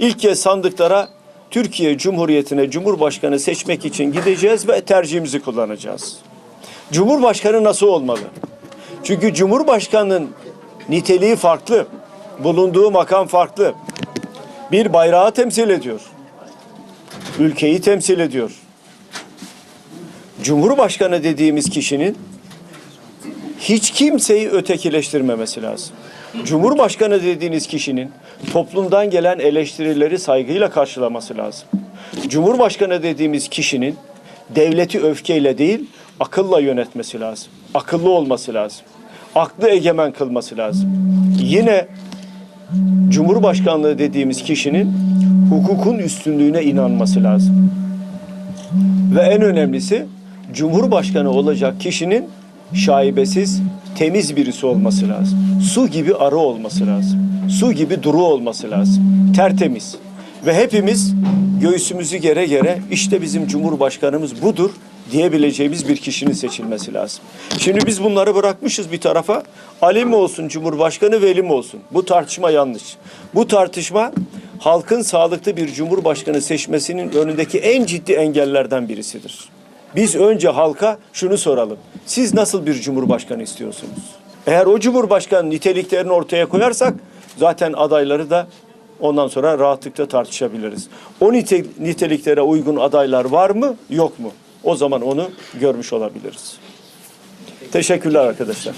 İlk kez sandıklara Türkiye Cumhuriyeti'ne Cumhurbaşkanı seçmek için gideceğiz ve tercihimizi kullanacağız. Cumhurbaşkanı nasıl olmalı? Çünkü Cumhurbaşkanının niteliği farklı. Bulunduğu makam farklı. Bir bayrağı temsil ediyor. Ülkeyi temsil ediyor. Cumhurbaşkanı dediğimiz kişinin hiç kimseyi ötekileştirmemesi lazım. Cumhurbaşkanı dediğiniz kişinin toplumdan gelen eleştirileri saygıyla karşılaması lazım. Cumhurbaşkanı dediğimiz kişinin devleti öfkeyle değil, akılla yönetmesi lazım. Akıllı olması lazım. Aklı egemen kılması lazım. Yine Cumhurbaşkanlığı dediğimiz kişinin hukukun üstünlüğüne inanması lazım. Ve en önemlisi Cumhurbaşkanı olacak kişinin şaibesiz, temiz birisi olması lazım. Su gibi arı olması lazım. Su gibi duru olması lazım. Tertemiz. Ve hepimiz göğsümüzü gere gere işte bizim Cumhurbaşkanımız budur diyebileceğimiz bir kişinin seçilmesi lazım. Şimdi biz bunları bırakmışız bir tarafa. Ali mi olsun Cumhurbaşkanı, Veli mi olsun? Bu tartışma yanlış. Bu tartışma halkın sağlıklı bir Cumhurbaşkanı seçmesinin önündeki en ciddi engellerden birisidir. Biz önce halka şunu soralım. Siz nasıl bir cumhurbaşkanı istiyorsunuz? Eğer o cumhurbaşkanı niteliklerini ortaya koyarsak zaten adayları da ondan sonra rahatlıkla tartışabiliriz. O nite- niteliklere uygun adaylar var mı, yok mu? O zaman onu görmüş olabiliriz. Teşekkürler arkadaşlar.